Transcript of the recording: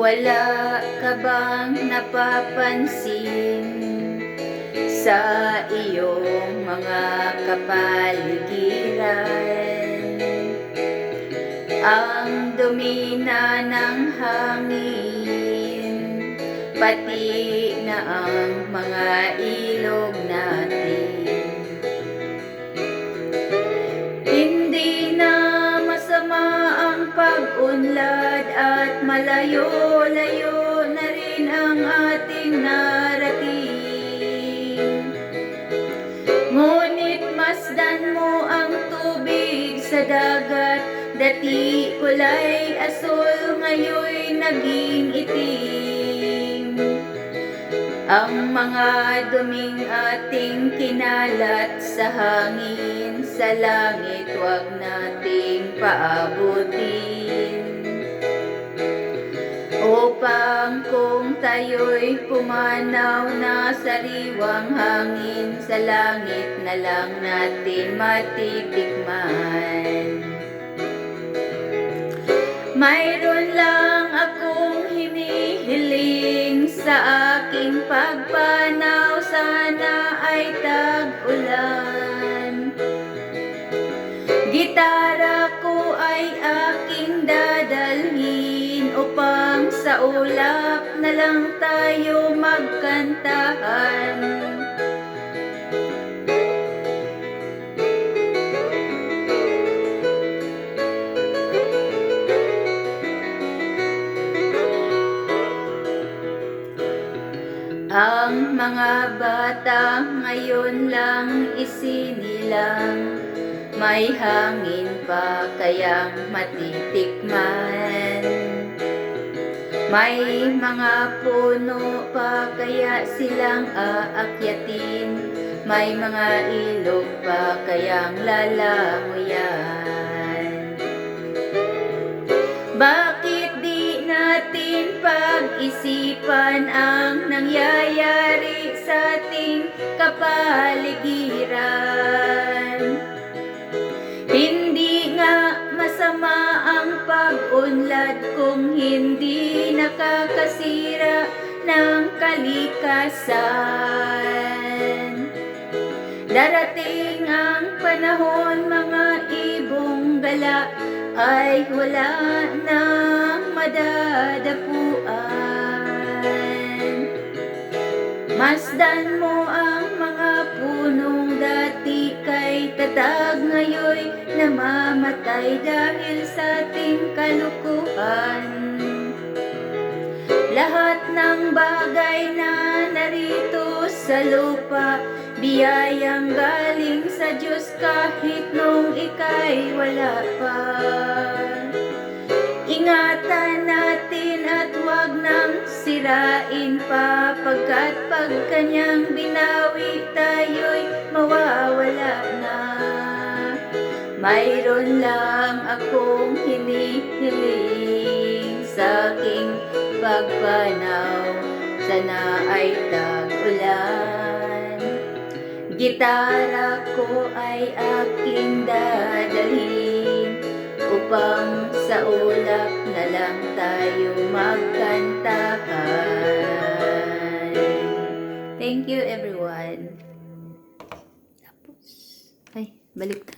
Wala ka bang napapansin sa iyong mga kapaligiran? Ang dumi na ng hangin, pati na ang mga ilog pag-unlad at malayo-layo na rin ang ating narating. Ngunit masdan mo ang tubig sa dagat, dati kulay asul, ngayon naging itim. Ang mga duming ating kinalat sa hangin, sa langit, wag nating paabutin. Upang kung tayo'y pumanaw na sariwang hangin, sa langit na lang natin matitikman. Mayroon lang akong hinihiling sa aking pagpanaw. Sana ay tag-ulan ulap na lang tayo magkantahan. Ang mga bata ngayon lang isinilang May hangin pa kayang matitikman May mga puno pa kaya silang aakyatin May mga ilog pa kayang lalanguyan bakit di natin pag-isipan ang nangyayari sa ating kapaligiran? Pag-unlad kung hindi nakakasira ng kalikasan. Darating ang panahon mga ibong gala ay wala nang madadapuan. Masdan mo kay tatag ngayon namamatay dahil sa ating kalukuhan. Lahat ng bagay na narito sa lupa Biyayang galing sa Diyos kahit nung ika'y wala pa Ingatan natin at wag nang sirain pa Pagkat pag kanyang binawi tayo'y mawawala na Mayroon lang akong hinihiling sa aking pagpanaw Sana ay tag-ulan. Gitara ko ay aking dadalhin Upang sa ulap na lang tayo magkantahan. Thank you everyone. Tapos, ay, balik